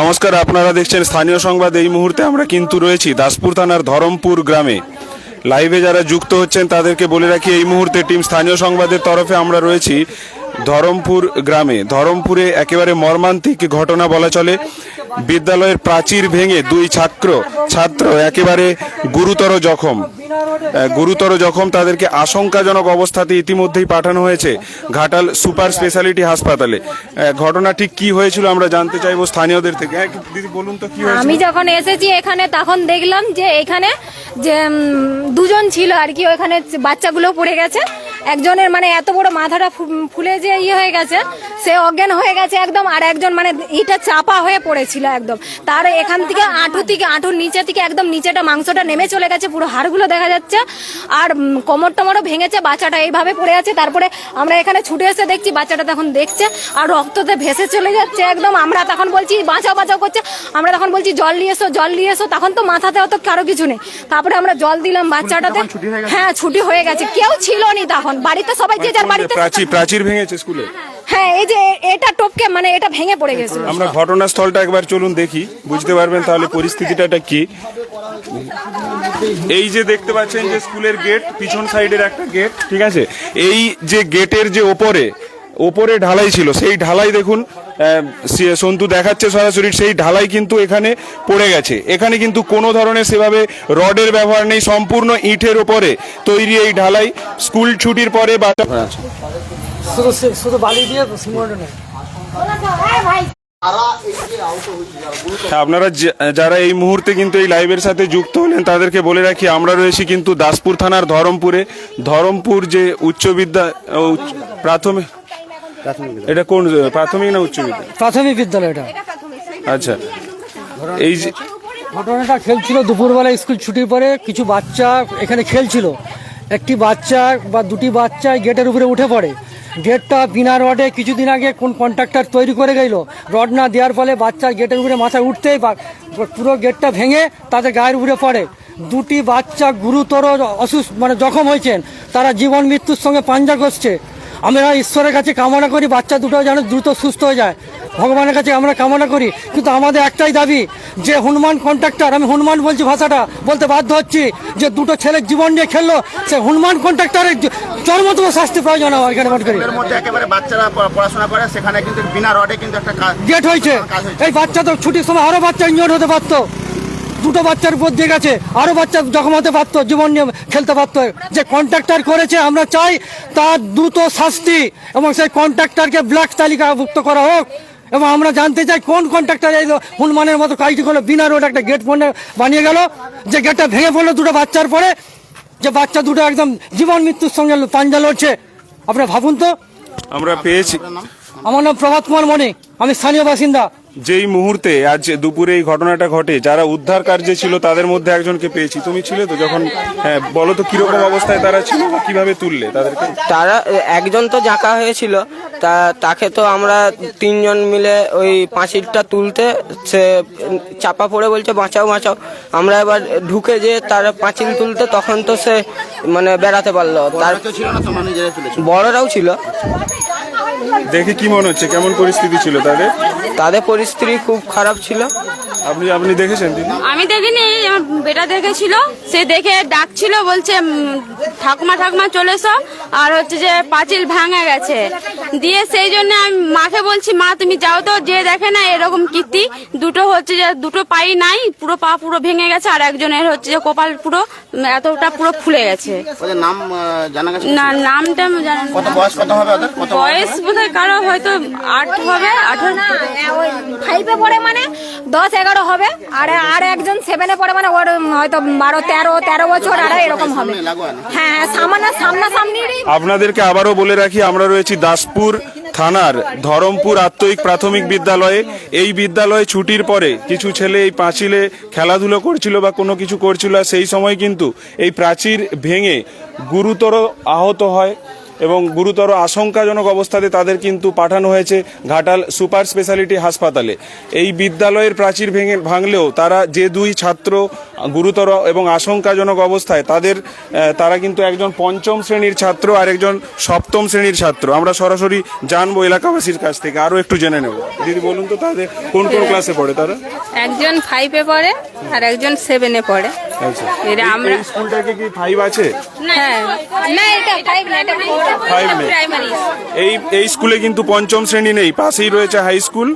নমস্কার, আপনারা দেখছেন স্থানীয় সংবাদ। এই মুহূর্তে আমরা কিন্তু রয়েছি দাসপুর থানার ধরমপুর গ্রামে। লাইভে যারা যুক্ত হচ্ছেন, তাদেরকে বলে রাখি, এই মুহূর্তে টিম স্থানীয় সংবাদের তরফে আমরা রয়েছি। ধরমপুর গ্রামে। ধরমপুরে একেবারে মর্মান্তিক ঘটনা বলা চলে। বিদ্যালয়ের প্রাচীর ভেঙে দুই ছাত্র ছাত্র একেবারে গুরুতর জখম। গুরুতর জখম তাদেরকে আশঙ্কাজনক অবস্থাতে ইতিমধ্যেই পাঠানো হয়েছে ঘাটাল সুপার স্পেশালিটি হাসপাতালে। ঘটনা ঠিক কি হয়েছিল আমরা জানতে চাইব স্থানীয়দের থেকে। হ্যাঁ, দিদি বলুন তো কি আমি যখন এসেছি এখানে তখন দেখলাম যে এখানে যে দুজন ছিল আর কি। ওখানে বাচ্চাগুলো পড়ে গেছে। একজনের মানে এত বড় মাথাটা ফুলে যে ইয়ে হয়ে গেছে সে অজ্ঞান হয়ে গেছে একদম আর একজন মানে ইটা চাপা হয়ে পড়েছিল একদম। তার এখান থেকে আঁটু থেকে আঁটুর নিচে থেকে একদম নিচেটা মাংসটা নেমে চলে গেছে পুরো হাড়গুলো দেখা যাচ্ছে। আর কোমর টমরও ভেঙেছে বাচ্চাটা এইভাবে পড়ে আছে। তারপরে আমরা এখানে ছুটে এসে দেখছি বাচ্চাটা তখন দেখছে আর রক্ততে ভেসে চলে যাচ্ছে একদম। আমরা তখন বলছি বাঁচাও বাঁচাও করছে। আমরা তখন বলছি জল নিয়ে এসো জল নিয়ে এসো। তখন তো মাথাতে অত কারও কিছু নেই। তারপরে আমরা জল দিলাম বাচ্চাটাতে। হ্যাঁ ছুটি হয়ে গেছে। কেউ ছিল নি তখন। বাড়িতে সবাই যে যার বাড়িতে প্রাচীর প্রাচীর ভেঙেছে স্কুলে? হ্যাঁ এই যে এটা টপকে মানে এটা ভেঙে পড়ে গেছে আমরা ঘটনাস্থলটা একবার চলুন দেখি বুঝতে পারবেন তাহলে পরিস্থিতিটা এটা কি। এই যে দেখতে পাচ্ছেন যে স্কুলের গেট পিছন সাইডের একটা গেট ঠিক আছে? এই যে গেটের যে ওপরে ওপরে ঢালাই ছিল সেই ঢালাই দেখুন সন্তু দেখাচ্ছে সরাসরি সেই ঢালাই কিন্তু এখানে পড়ে গেছে। এখানে কিন্তু কোনো ধরনের সেভাবে রডের ব্যবহার নেই সম্পূর্ণ ইটের ওপরে তৈরি এই ঢালাই। স্কুল ছুটির পরে বাচ্চা শুধু শুধু বালি দিয়ে সিমেন্ট নেই হ্যাঁ, আপনারা যারা এই মুহূর্তে কিন্তু এই লাইভের সাথে যুক্ত হলেন তাদেরকে বলে রাখি আমরা রয়েছি কিন্তু দাসপুর থানার ধরমপুরে। ধরমপুর যে উচ্চ বিদ্যা প্রাথমিক এটা কোন প্রাথমিক না উচ্চ বিদ্যালয়? প্রাথমিক বিদ্যালয় এটা। আচ্ছা। এই যে ঘটনাটা খেলছিল দুপুরবেলা স্কুল ছুটির পরে কিছু বাচ্চা এখানে খেলছিল। একটি বাচ্চা বা দুটি বাচ্চা গেটের উপরে উঠে পড়ে। গেটটা বিনা রডে কিছুদিন আগে কোন কন্ট্রাক্টর তৈরি করে গেল। রড না দেওয়ার ফলে বাচ্চা গেটের উপরে মাথায় উঠতেই পুরো গেটটা ভেঙে তাদের গায়ের উপরে পড়ে। দুটি বাচ্চা গুরুতর অসুস্থ মানে জখম হয়েছেন। তারা জীবন মৃত্যুর সঙ্গে পাঞ্জা করছে আমরা ঈশ্বরের কাছে কামনা করি বাচ্চা দুটো যেন দ্রুত সুস্থ হয়ে যায়। ভগবানের কাছে আমরা কামনা করি কিন্তু আমাদের একটাই দাবি যে হনুমান কন্ট্রাক্টর আমি হনুমান বলছি ভাষাটা বলতে বাধ্য হচ্ছি যে দুটো ছেলের জীবন নিয়ে খেললো সে হনুমান কন্ট্রাক্টরের চরমতম শাস্তি প্রয়োজন আমার এখানে মনে করি। একেবারে বাচ্চারা পড়া- পড়াশোনা করে সেখানে কিন্তু বিনা রডে কিন্তু একটা হয়েছে। এই বাচ্চা তো ছুটির সময় আরও বাচ্চা ইঞ্জোর হতে পারতো। দুটো বাচ্চার উপর দিয়ে গেছে। আরও বাচ্চা জখম হতে পারতো জীবন নিয়ে খেলতে পারতো। যে কন্ট্রাক্টর করেছে আমরা চাই তার দ্রুত শাস্তি এবং সেই কন্ট্রাক্টরকে ব্ল্যাক তালিকাভুক্ত করা হোক এবং আমরা জানতে চাই কোন কন্ট্রাক্টর এই হনুমানের মতো কাজটি করল। বিনা রোড একটা গেট বানিয়ে গেল যে গেটটা ভেঙে পড়ল দুটো বাচ্চার পরে। যে বাচ্চা দুটো একদম জীবন মৃত্যুর সঙ্গে পাঞ্জা লড়ছে। আপনারা ভাবুন তো। আমরা পেয়েছি। আমার নাম প্রভাত কুমার মণি আমি স্থানীয় বাসিন্দা। যেই মুহূর্তে আজ দুপুরে এই ঘটনাটা ঘটে যারা উদ্ধার কার্যে ছিল তাদের মধ্যে একজনকে পেয়েছি। তুমি ছিলে তো যখন হ্যাঁ বলো তো কীরকম অবস্থায় তারা ছিল বা কীভাবে তুললে তাদেরকে? তারা একজন তো জাঁকা হয়েছিল তা তাকে তো আমরা তিনজন মিলে ওই পাঁচিলটা তুলতে সে চাপা পড়ে বলছে বাঁচাও বাঁচাও। আমরা এবার ঢুকে যে তার পাঁচিল তুলতে তখন তো সে মানে বেড়াতে পারল। তার বড়রাও ছিল। দেখে কি মনে হচ্ছে? কেমন পরিস্থিতি ছিল তাদের? তাদের পরিস্থিতি খুব খারাপ ছিল। আপনি আপনি দেখেছেন আমি দেখিনি আমার বেটা দেখেছিল সে দেখে ডাকছিল বলছে উম, ঠাকুমা ঠাকুমা চলে এসো। আর হচ্ছে যে পাঁচিল ভাঙা গেছে। দিয়ে সেই জন্য আমি মাকে বলছি মা তুমি যাও তো যে দেখে না এরকম কীর্তি দুটো হচ্ছে যে দুটো পাই নাই পুরো পা পুরো ভেঙে গেছে আর একজনের হচ্ছে যে কপাল পুরো উম, এতটা পুরো ফুলে গেছে। ওদের নাম আহ, জানা গেছে? না নামটা আমি জানি না। কত বয়স কত হবে ওদের? কত বয়স? বোধহয় কারও হয়তো আট হবে আঠারো। ফাইভে পড়ে মানে দশ এগারো হবে আর আর একজন সেভেনে পড়ে মানে ওর হয়তো বারো তেরো তেরো বছর আর এরকম হবে। হ্যাঁ হ্যাঁ সামনা সামনাসামনি আপনাদেরকে আবারও বলে রাখি আমরা রয়েছি দাসপুর থানার ধরমপুর আত্ময়িক প্রাথমিক বিদ্যালয়ে। এই বিদ্যালয়ে ছুটির পরে কিছু ছেলে এই পাঁচিলে খেলাধুলো করছিল বা কোনো কিছু করছিল সেই সময় কিন্তু এই প্রাচীর ভেঙে গুরুতর আহত হয়। এবং গুরুতর আশঙ্কাজনক অবস্থাতে তাদের কিন্তু পাঠানো হয়েছে ঘাটাল সুপার স্পেশালিটি হাসপাতালে। এই বিদ্যালয়ের প্রাচীর ভেঙে ভাঙলেও তারা যে দুই ছাত্র গুরুতর এবং আশঙ্কাজনক অবস্থায় তাদের তারা কিন্তু একজন পঞ্চম শ্রেণির ছাত্র আর একজন সপ্তম শ্রেণির ছাত্র। আমরা সরাসরি জানব এলাকাবাসীর কাছ থেকে। আরও একটু জেনে নেব। দিদি বলুন তো তাদের কোন কোন ক্লাসে পড়ে তারা? একজন ফাইভে পড়ে আর একজন সেভেনে পড়ে। আচ্ছা। আমরা স্কুলটাকে কি ফাইভ আছে? হ্যাঁ। না এটা ফাইভ না এটা ফাইভ প্রাইমারি এই এই স্কুলে কিন্তু পঞ্চম শ্রেণি নেই পাশেই রয়েছে হাই স্কুল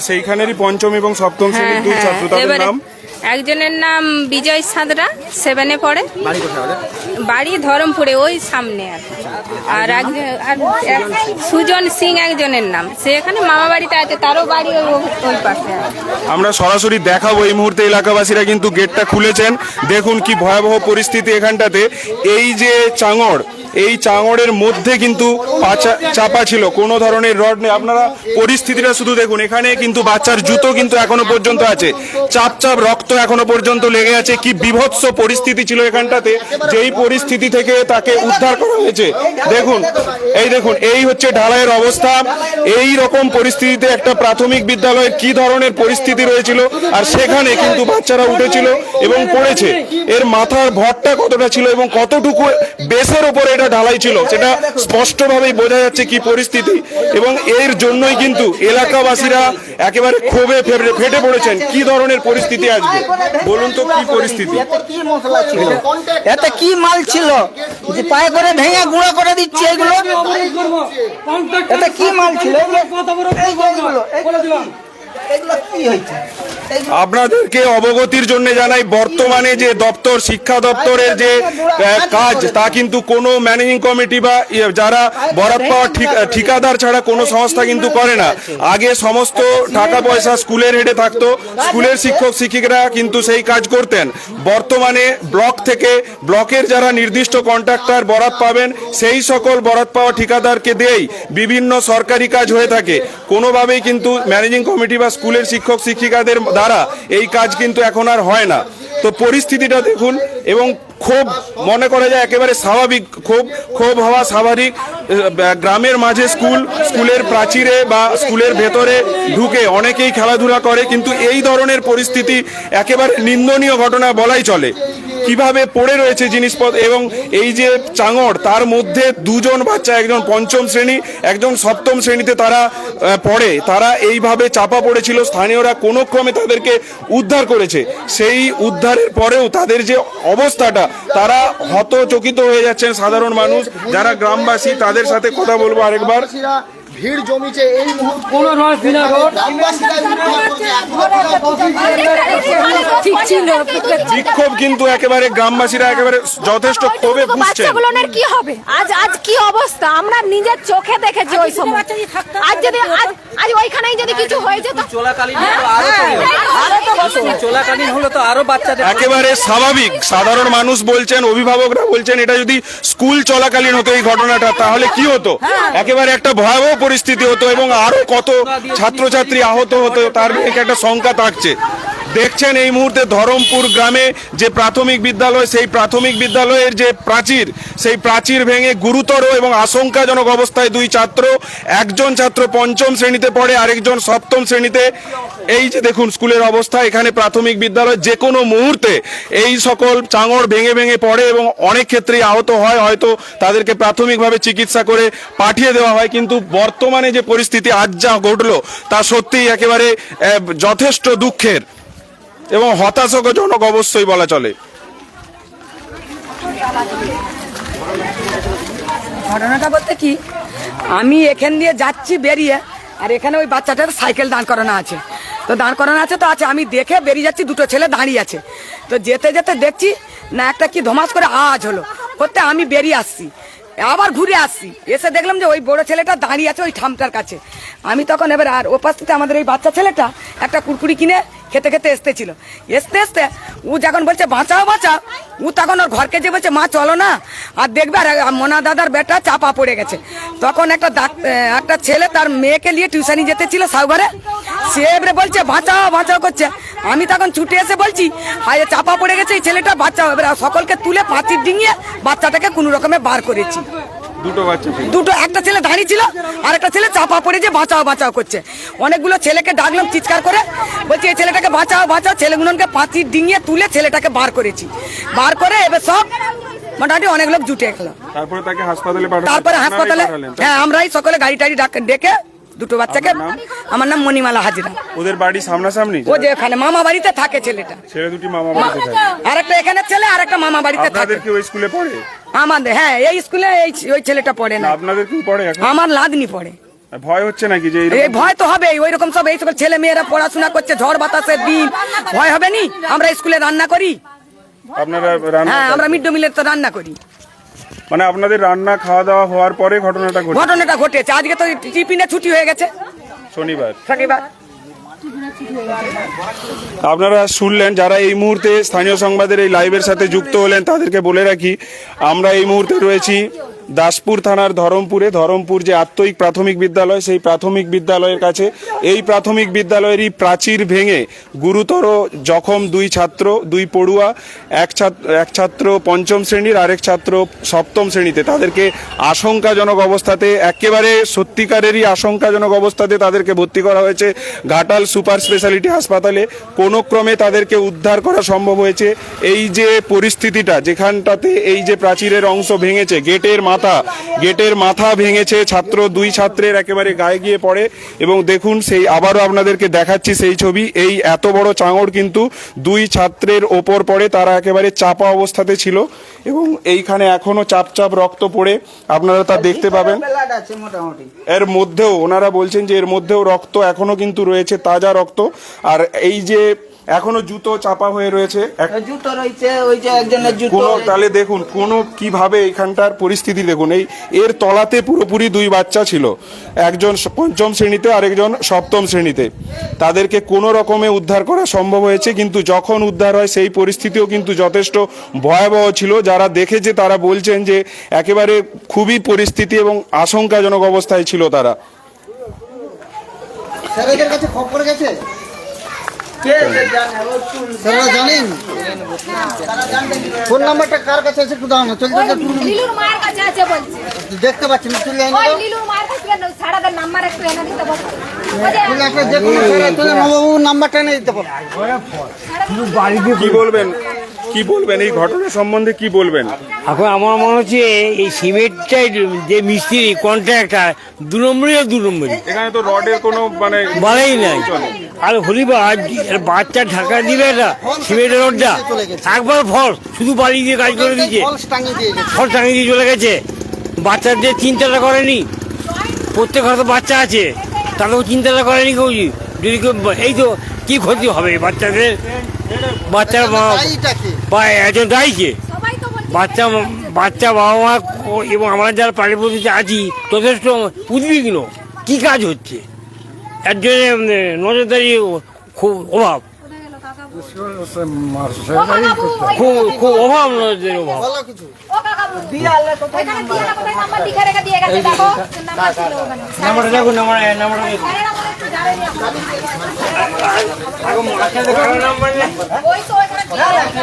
সেইখানেরই পঞ্চম এবং সপ্তম শ্রেণির দুই ছাত্র তাদের হ্যাঁ, নাম? একজনের নাম বিজয় সাঁতরা সেভেনে পড়ে। বাড়ি ধরমপুরে ওই সামনে আর আর এক- সুজন সিং একজনের নাম। সে এখানে মামা বাড়িতে আছে তারও বাড়ি ওই ওই পাশে আমরা সরাসরি দেখাবো এই মুহূর্তে এলাকাবাসীরা কিন্তু গেটটা খুলেছেন। দেখুন কি ভয়াবহ পরিস্থিতি এখানটাতে। এই যে চাঙড় এই চাঙড়ের মধ্যে কিন্তু চাপা ছিল, কোনো ধরনের রড নেই। আপনারা পরিস্থিতিটা শুধু দেখুন, এখানে কিন্তু বাচ্চার জুতো কিন্তু এখনও পর্যন্ত আছে। চাপ চাপ রক্ত এখনও পর্যন্ত লেগে আছে। কি বিভৎস পরিস্থিতি ছিল এখানটাতে, যেই পরিস্থিতি থেকে তাকে উদ্ধার করা হয়েছে। দেখুন, এই দেখুন, এই হচ্ছে ঢালাইয়ের অবস্থা। এই রকম পরিস্থিতিতে একটা প্রাথমিক বিদ্যালয়ে কি ধরনের পরিস্থিতি রয়েছিল, আর সেখানে কিন্তু বাচ্চারা উঠেছিল এবং পড়েছে। এর মাথার ভরটা কতটা ছিল এবং কতটুকু বেসের ওপরে এটা ঢালাই ছিল সেটা স্পষ্টভাবেই বোঝা যাচ্ছে কি পরিস্থিতি। এবং এর জন্যই কিন্তু এলাকাবাসীরা একেবারে ক্ষোভে ফেটে- ফেটে পড়েছেন। কি ধরনের পরিস্থিতি আসবে বলুন তো কি পরিস্থিতি? এতে কি মাল ছিল? যে পায়ে করে ভেঙে গুঁড়ো করে দিচ্ছে এগুলো? এতে কি মাল ছিল? এগুলো আপনাদেরকে অবগতির জন্য জানাই বর্তমানে যে দপ্তর শিক্ষা দপ্তরের যে কাজ তা কিন্তু কোনো ম্যানেজিং কমিটি বা ইয়ে, যারা বরাদ পাওয়া ঠিক- ঠিকাদার ছাড়া কোনো সংস্থা কিন্তু করে না। আগে সমস্ত টাকা পয়সা স্কুলের হেডে থাকতো স্কুলের শিক্ষক শিক্ষিকারা কিন্তু সেই কাজ করতেন। বর্তমানে ব্লক থেকে ব্লকের যারা নির্দিষ্ট কন্ট্রাক্টর বরাদ পাবেন সেই সকল বরাদ পাওয়া ঠিকাদারকে দিয়েই বিভিন্ন সরকারি কাজ হয়ে থাকে। কোনোভাবেই কিন্তু ম্যানেজিং কমিটি বা স্কুলের শিক্ষক শিক্ষিকাদের দ্বারা এই কাজ কিন্তু এখন আর হয় না। তো পরিস্থিতিটা দেখুন এবং ক্ষোভ মনে করা যায় একেবারে স্বাভাবিক ক্ষোভ। ক্ষোভ হওয়া স্বাভাবিক গ্রামের মাঝে স্কুল, স্কুলের প্রাচীরে বা স্কুলের ভেতরে ঢুকে অনেকেই খেলাধুলা করে, কিন্তু এই ধরনের পরিস্থিতি একেবারে নিন্দনীয় ঘটনা বলাই চলে। কীভাবে পড়ে রয়েছে জিনিসপত্র এবং এই যে চাঙড়, তার মধ্যে দুজন বাচ্চা, একজন পঞ্চম শ্রেণি, একজন সপ্তম শ্রেণীতে তারা পড়ে। তারা এইভাবে চাপা পড়েছিল, স্থানীয়রা কোনো ক্রমে তাদেরকে উদ্ধার করেছে। সেই উদ্ধারের পরেও তাদের যে অবস্থাটা, তারা হতচকিত হয়ে যাচ্ছেন সাধারণ মানুষ, যারা গ্রামবাসী, তাদের সাথে কথা বলব আরেকবার। ভিড় জমিছে এই মুহূর্তে কোনো বিনা রড। বিক্ষোভ কিন্তু একেবারে গ্রামবাসীরা একেবারে যথেষ্ট ক্ষোভে বুঝছেন বাচ্চাগুলোর কি হবে? আজ আজ কি অবস্থা? আমরা নিজের চোখে দেখেছি ওই সময়। আজ যদি আজ ওইখানেই যদি কিছু হয়ে যেত চলাকালীন হ্যাঁ, হ্যাঁ, আরও তো বেশি। চলাকালীন হলো তো আরও বাচ্চাদের একেবারে স্বাভাবিক। সাধারণ মানুষ বলছেন অভিভাবকরা বলছেন এটা যদি স্কুল চলাকালীন হতো এই ঘটনাটা তাহলে কি হতো? একেবারে একটা ভয়াবহ পরিস্থিতি হতো এবং আরও কত ছাত্রছাত্রী আহত হতো তার একটা শঙ্কা থাকছে। দেখছেন এই মুহূর্তে ধরমপুর গ্রামে যে প্রাথমিক বিদ্যালয়, সেই প্রাথমিক বিদ্যালয়ের যে প্রাচীর, সেই প্রাচীর ভেঙে গুরুতর এবং আশঙ্কাজনক অবস্থায় দুই ছাত্র, একজন ছাত্র পঞ্চম শ্রেণীতে পড়ে, আরেকজন সপ্তম শ্রেণীতে। এই যে দেখুন, স্কুলের অবস্থা, এখানে প্রাথমিক বিদ্যালয় যে কোনো মুহূর্তে এই সকল চাঙড় ভেঙে ভেঙে পড়ে এবং অনেক ক্ষেত্রেই আহত হয়। হয়তো তাদেরকে প্রাথমিকভাবে চিকিৎসা করে পাঠিয়ে দেওয়া হয়, কিন্তু বর্তমানে যে পরিস্থিতি, আজ যা ঘটলো, তা সত্যিই একেবারে যথেষ্ট দুঃখের। এবং হতাশাজনক অবশ্যই বলা চলে। ঘটনাটা বলতে কি, আমি এখান দিয়ে যাচ্ছি বেরিয়ে, আর এখানে ওই বাচ্চাটার সাইকেল দাঁড় করানো আছে। তো দাঁড় করানো আছে তো আছে, আমি দেখে বেরিয়ে যাচ্ছি, দুটো ছেলে দাঁড়িয়ে আছে। তো যেতে যেতে দেখছি, না একটা কি ধমাস করে আওয়াজ হলো। করতে আমি বেরিয়ে আসছি, আবার ঘুরে আসছি। এসে দেখলাম যে ওই বড় ছেলেটা দাঁড়িয়ে আছে ওই ঠামটার কাছে। আমি তখন এবার আর ওপাশ থেকে আমাদের এই বাচ্চা ছেলেটা একটা কুরকুরি কিনে খেতে খেতে এসতেছিল এসতে এসতে ও যখন বলছে, বাঁচাও বাঁচাও, ও তখন ওর ঘরকে যে বলছে, মা, চলো না। আর দেখবে আর মোনা দাদার বেটা চাপা পড়ে গেছে। তখন একটা একটা ছেলে তার মেয়েকে নিয়ে টিউশনি যেতে ছিল সাউঘরে সে এবারে বলছে, বাঁচাও বাঁচাও, করছে। আমি তখন ছুটে এসে বলছি, হায় চাপা পড়ে গেছে এই ছেলেটা বাচ্চা এবারে সকলকে তুলে পাঁচির ডিঙিয়ে বাচ্চাটাকে কোনো রকমে বার করেছি। দুটো বাচ্চা দুটো একটা ছেলে দাঁড়িয়ে ছিল আর একটা ছেলে চাপা পড়ে যে বাঁচাও বাঁচাও করছে। অনেকগুলো ছেলেকে ডাকলাম চিৎকার করে। বলছি এই ছেলেটাকে বাঁচাও বাঁচাও। ছেলেগুলোকে পাঁচি ডিঙিয়ে তুলে ছেলেটাকে বার করেছি। বার করে এবার সব মোটামুটি অনেক লোক জুটে গেল। তারপরে তাকে হাসপাতালে তারপরে হাসপাতালে হ্যাঁ আমরাই সকলে গাড়ি টাড়ি ডাক- ডেকে দুটো বাচ্চাকে আমার নাম মণিমালা হাজিরা। ওদের বাড়ি সামনাসামনি? ও যে এখানে মামা বাড়িতে থাকে ছেলেটা। ছেলে দুটি মামা বাড়িতে থাকে। আর একটা এখানে ছেলে আর একটা মামা বাড়িতে থাকে। আপনাদের কি ওই স্কুলে পড়ে? আমাদের হ্যাঁ এই স্কুলে এই ওই ছেলেটা পড়ে না। আপনাদের কি পড়ে এখন? আমার লাদনি পড়ে। ভয় হচ্ছে নাকি যে এই ভয় তো হবে ওই রকম সব এই সকল ছেলে মেয়েরা পড়াশোনা করছে ঝড় বাতাসের দিন। ভয় হবে নি? আমরা স্কুলে রান্না করি। আপনারা রান্না হ্যাঁ আমরা মিড ডে মিলের তো রান্না করি। মানে আপনাদের রান্না খাওয়া দাওয়া হওয়ার পরে ঘটনাটা ঘটে ঘটনাটা ঘটেছে। আজকে তো টিফিনে ছুটি হয়ে গেছে। শনিবার। শনিবার। আপনারা শুনলেন, যারা এই মুহূর্তে স্থানীয় সংবাদের এই লাইভের সাথে যুক্ত হলেন, তাদেরকে বলে রাখি, আমরা এই মুহূর্তে রয়েছি দাসপুর থানার ধরমপুরে। ধরমপুর যে আত্ময়িক প্রাথমিক বিদ্যালয়, সেই প্রাথমিক বিদ্যালয়ের কাছে। এই প্রাথমিক বিদ্যালয়েরই প্রাচীর ভেঙে গুরুতর জখম দুই ছাত্র, দুই পড়ুয়া, এক ছাত্র এক ছাত্র পঞ্চম শ্রেণির, আরেক ছাত্র সপ্তম শ্রেণীতে। তাদেরকে আশঙ্কাজনক অবস্থাতে, একেবারে সত্যিকারেরই আশঙ্কাজনক অবস্থাতে তাদেরকে ভর্তি করা হয়েছে। ঘাটাল সুপার স্পেশালিটি হাসপাতালে কোনো ক্রমে তাদেরকে উদ্ধার করা সম্ভব হয়েছে? এই যে পরিস্থিতিটা, যেখানটাতে এই যে প্রাচীরের অংশ ভেঙেছে, গেটের মাথা। গেটের মাথা ভেঙেছে, ছাত্র দুই ছাত্রের একেবারে গায়ে গিয়ে পড়ে। এবং দেখুন, সেই আবারও আপনাদেরকে দেখাচ্ছি সেই ছবি। এই এত বড় চাঙড় কিন্তু দুই ছাত্রের ওপর পড়ে, তারা একেবারে চাপা অবস্থাতে ছিল। এবং এইখানে এখনও চাপ চাপ রক্ত পড়ে, আপনারা তা দেখতে পাবেন। এর মধ্যেও, ওনারা বলছেন যে এর মধ্যেও রক্ত এখনও কিন্তু রয়েছে, তাজা রক্ত। আর এই যে এখনও জুতো চাপা হয়ে রয়েছে। জুতো রয়েছে ওই যে একজনের জুতো কোনো তাহলে দেখুন কোনো কীভাবে এখানটার পরিস্থিতি দেখুন। এই এর তলাতে পুরোপুরি দুই বাচ্চা ছিল। একজন পঞ্চম শ্রেণীতে আরেকজন সপ্তম শ্রেণীতে। তাদেরকে কোনো রকমে উদ্ধার করা সম্ভব হয়েছে কিন্তু যখন উদ্ধার হয় সেই পরিস্থিতিও কিন্তু যথেষ্ট ভয়াবহ ছিল। যারা দেখেছে তারা বলছেন যে একেবারে খুবই পরিস্থিতি এবং আশঙ্কাজনক অবস্থায় ছিল তারা। কাছে খবর গেছে? স্যারেরা জানেন? ফোন নাম্বারটা কার কাছে আছে একটু দাও না চলতে লিলুর মার কাছে আছে বলছে। দেখতে পাচ্ছি না তুই লাইন ওই লিলুর মার কাছে নাম্বার এনে দিতে বলছে তুমি একটা এনে দিতে পারো কি বলবেন? কি বলবেন? এই ঘটনা সম্বন্ধে কি বলবেন? এখন আমার মনে হচ্ছে এই সিমেন্টটাই যে মিস্ত্রি কন্ট্রাক্টর দু নম্বরই দু নম্বরই এখানে তো রডের কোনো মানে বলাই নাই। আর হলিবার বাচ্চা ঢাকা দিবে না সিমেন্টের রোডটা। একবার ফল শুধু বালি দিয়ে কাজ করে দিচ্ছে ফলস টাঙিয়ে দিয়ে গেছে। ফল টাঙিয়ে দিয়ে চলে গেছে। বাচ্চাদের চিন্তাটা করেনি প্রত্যেক ঘরে তো বাচ্চা আছে তাদেরও চিন্তাটা করেনি কেউ যদি কেউ এই তো কি ক্ষতি হবে বাচ্চাদের? বাচ্চার মা- বা একজন দায়ীকে সবাই তো বলছে বাচ্চা বাচ্চা বাবা মা ও- এবং আমরা যারা পাড়ি পদ্ধতিতে আছি যথেষ্ট উদ্বিগ্ন কি কাজ হচ্ছে? এর নজরদারি খুব অভাব। খুব খুব অভাব নজরদারি অভাব। বলো। বলে একটু আপনারা। আগে মাথায় দেখো নাম্বার নেই ওই তো ওখানে দিয়ে গেছে।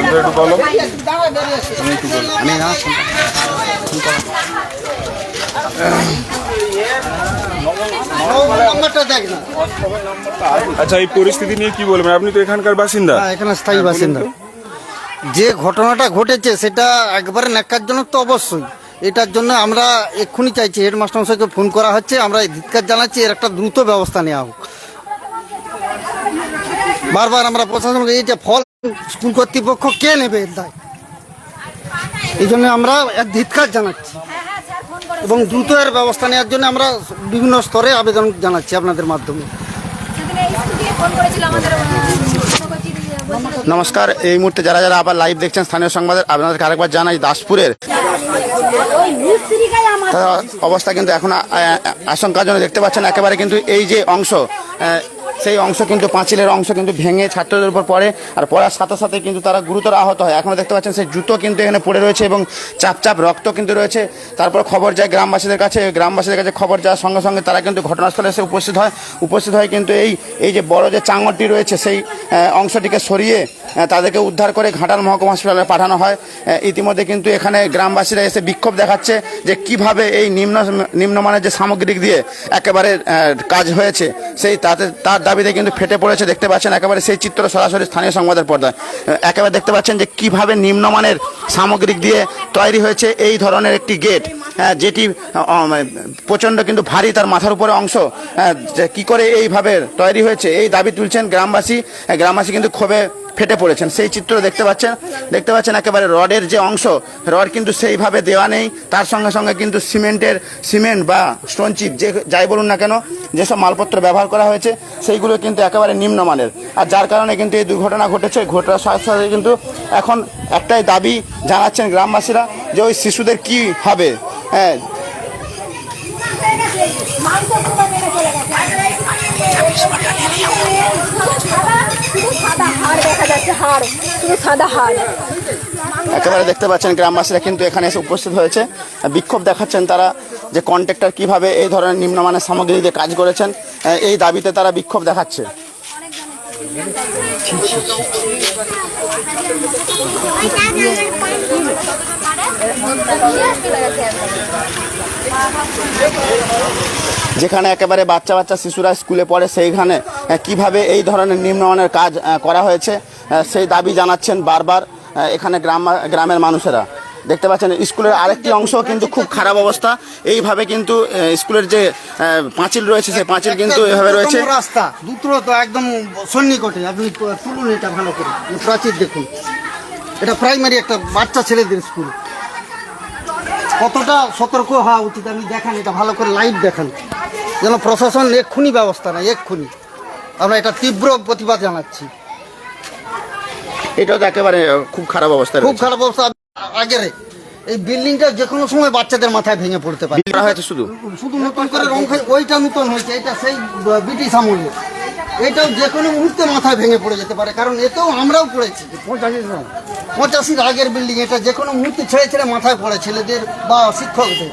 একটু বলো নববাবুর নাম্বারটা দেখ না আচ্ছা এই পরিস্থিতি নিয়ে কি বলবেন? আপনি তো এখানকার বাসিন্দা। হ্যাঁ, এখানে স্থায়ী বাসিন্দা। যে ঘটনাটা ঘটেছে সেটা একবারে ন্যাক্কারজনক তো অবশ্যই। এটার জন্য আমরা এক্ষুনি চাইছি হেডমাস্টার মশাইকে ফোন করা হচ্ছে। আমরা এই ধিৎকার জানাচ্ছি এর একটা দ্রুত ব্যবস্থা নেওয়া হোক। বারবার আমরা প্রশাসনকে এই যে ফল স্কুল কর্তৃপক্ষ কে নেবে এর দায়? এই জন্য আমরা এক ধিৎকার জানাচ্ছি। এবং দ্রুত এর ব্যবস্থা নেওয়ার জন্য আমরা বিভিন্ন স্তরে আবেদন জানাচ্ছি আপনাদের মাধ্যমে। নমস্কার, এই মুহূর্তে যারা যারা আবার লাইভ দেখছেন, স্থানীয় সংবাদের আপনাদেরকে আরেকবার জানাই দাসপুরের। অবস্থা কিন্তু এখন আশঙ্কাজনক দেখতে পাচ্ছেন, একেবারে কিন্তু এই যে অংশ সেই অংশ কিন্তু পাঁচিলের অংশ কিন্তু ভেঙে ছাত্রদের উপর পড়ে আর পড়ার সাথে সাথে কিন্তু তারা গুরুতর আহত হয়। এখনও দেখতে পাচ্ছেন সেই জুতো কিন্তু এখানে পড়ে রয়েছে এবং চাপ চাপ রক্ত কিন্তু রয়েছে। তারপর খবর যায় গ্রামবাসীদের কাছে গ্রামবাসীদের কাছে খবর যাওয়ার সঙ্গে সঙ্গে তারা কিন্তু ঘটনাস্থলে এসে উপস্থিত হয়। উপস্থিত হয় কিন্তু এই এই যে বড় যে চাঙরটি রয়েছে সেই অংশটিকে সরিয়ে তাদেরকে উদ্ধার করে ঘাটাল মহকুমা হসপিটালে পাঠানো হয়। ইতিমধ্যে কিন্তু এখানে গ্রামবাসীরা এসে বিক্ষোভ দেখাচ্ছে যে কীভাবে এই নিম্ন, নিম্নমানের যে সামগ্রিক দিয়ে একেবারে কাজ হয়েছে, সেই তাতে, তার দাবিতে কিন্তু ফেটে পড়েছে দেখতে পাচ্ছেন একেবারে সেই চিত্র সরাসরি স্থানীয় সংবাদের পর্দায়। একেবারে দেখতে পাচ্ছেন যে কীভাবে নিম্নমানের সামগ্রিক দিয়ে তৈরি হয়েছে এই ধরনের একটি গেট। হ্যাঁ, যেটি প্রচণ্ড কিন্তু ভারী তার মাথার উপরে অংশ। কি করে এইভাবে তৈরি হয়েছে এই দাবি তুলছেন গ্রামবাসী। গ্রামবাসী কিন্তু ক্ষোভে ফেটে পড়েছেন। সেই চিত্র দেখতে পাচ্ছেন দেখতে পাচ্ছেন একেবারে রডের যে অংশ রড কিন্তু সেইভাবে দেওয়া নেই। তার সঙ্গে সঙ্গে কিন্তু সিমেন্টের সিমেন্ট বা স্টোন চিপ যে যাই বলুন না কেন যেসব মালপত্র ব্যবহার করা হয়েছে, সেইগুলো কিন্তু একেবারে নিম্নমানের। আর যার কারণে কিন্তু এই দুর্ঘটনা ঘটেছে ঘটার সাথে সাথে কিন্তু এখন একটাই দাবি জানাচ্ছেন গ্রামবাসীরা যে ওই শিশুদের কি হবে। হ্যাঁ। একেবারে দেখতে পাচ্ছেন গ্রামবাসীরা কিন্তু এখানে এসে উপস্থিত হয়েছে। বিক্ষোভ দেখাচ্ছেন তারা। যে কন্ট্রাক্টর কীভাবে এই ধরনের নিম্নমানের সামগ্রী দিয়ে কাজ করেছেন এই দাবিতে তারা বিক্ষোভ দেখাচ্ছে। যেখানে একেবারে বাচ্চা বাচ্চা শিশুরা স্কুলে পড়ে, সেইখানে কীভাবে এই ধরনের নিম্নমানের কাজ করা হয়েছে সেই দাবি জানাচ্ছেন বারবার এখানে গ্রাম, গ্রামের মানুষেরা। দেখতে পাচ্ছেন স্কুলের আরেকটি অংশ কিন্তু খুব খারাপ অবস্থা। এইভাবে কিন্তু স্কুলের যে পাঁচিল রয়েছে সেই পাঁচিল কিন্তু এভাবে রয়েছে। রাস্তা। দ্রুত একদম সন্নিকটে। আপনি তুলুন এটা ভালো করে। প্রাচীর দেখুন। এটা প্রাইমারি একটা বাচ্চা ছেলেদের স্কুল। কতটা সতর্ক হওয়া উচিত? আপনি দেখান এটা ভালো করে লাইভ দেখান। যেন প্রশাসন এক্ষুনি ব্যবস্থা নেয় এক্ষুনি। আমরা এটা তীব্র প্রতিবাদ জানাচ্ছি। এটাও তো একেবারে খুব খারাপ অবস্থা খুব খারাপ অবস্থা। আগের। এই বিল্ডিংটা যে কোনো সময় বাচ্চাদের মাথায় ভেঙে পড়তে পারে। করা হয়েছে শুধু? শুধু নতুন করে রং খাই ওইটা নতুন হয়েছে এটা সেই ব্রিটিশ আমলে। এটাও যে কোনো মুহূর্তে মাথায় ভেঙে পড়ে যেতে পারে কারণ এতেও আমরাও পড়েছি। পঁচাশি পঁচাশির আগের বিল্ডিং এটা যে কোনো মুহূর্তে ছেড়ে ছেড়ে মাথায় পড়ে ছেলেদের বা শিক্ষকদের।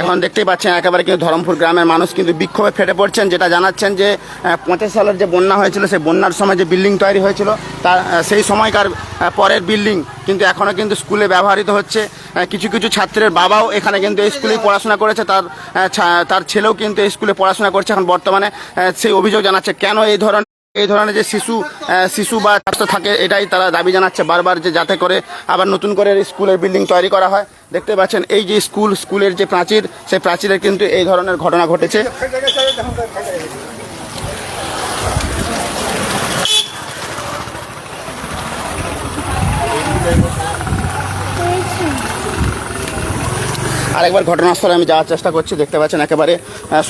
এখন দেখতেই পাচ্ছেন একেবারে কিন্তু ধরমপুর গ্রামের মানুষ কিন্তু বিক্ষোভে ফেটে পড়ছেন যেটা জানাচ্ছেন যে পঁচাশ সালের যে বন্যা হয়েছিল সেই বন্যার সময় যে বিল্ডিং তৈরি হয়েছিল আহ, সেই সময়কার পরের বিল্ডিং কিন্তু এখনও কিন্তু স্কুলে ব্যবহৃত হচ্ছে। কিছু কিছু ছাত্রের বাবাও এখানে কিন্তু এই স্কুলেই পড়াশোনা করেছে তার তার ছেলেও কিন্তু এই স্কুলে পড়াশোনা করছে। এখন বর্তমানে সেই অভিযোগ জানাচ্ছে কেন এই ধরনের এই ধরনের যে শিশু শিশু বা ছাত্র থাকে, এটাই তারা দাবি জানাচ্ছে বারবার যে যাতে করে আবার নতুন করে স্কুলের বিল্ডিং তৈরি করা হয়। দেখতে পাচ্ছেন, এই যে স্কুল, স্কুলের যে প্রাচীর, সেই প্রাচীরের কিন্তু এই ধরনের ঘটনা ঘটেছে। আরেকবার ঘটনাস্থলে আমি যাওয়ার চেষ্টা করছি, দেখতে পাচ্ছেন একেবারে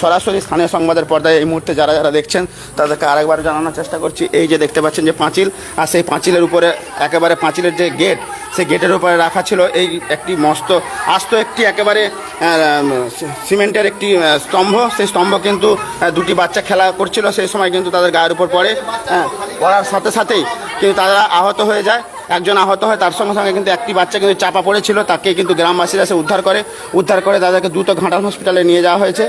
সরাসরি স্থানীয় সংবাদের পর্দায় এই মুহূর্তে যারা যারা দেখছেন, তাদেরকে আরেকবার জানানোর চেষ্টা করছি। এই যে দেখতে পাচ্ছেন যে পাঁচিল, আর সেই পাঁচিলের উপরে একেবারে পাঁচিলের যে গেট, সেই গেটের উপরে রাখা ছিল এই একটি মস্ত, আস্ত একটি একেবারে সিমেন্টের একটি স্তম্ভ। সেই স্তম্ভ কিন্তু দুটি বাচ্চা খেলা করছিল। সেই সময় কিন্তু তাদের গায়ের উপর পড়ে পড়ার সাথে সাথেই কিন্তু তারা আহত হয়ে যায়। একজন আহত হয়, তার সঙ্গে সঙ্গে কিন্তু একটি বাচ্চা কিন্তু চাপা পড়েছিল তাকে কিন্তু গ্রামবাসীরা এসে উদ্ধার করে। উদ্ধার করে তাদেরকে দ্রুত ঘাটাল হসপিটালে নিয়ে যাওয়া হয়েছে।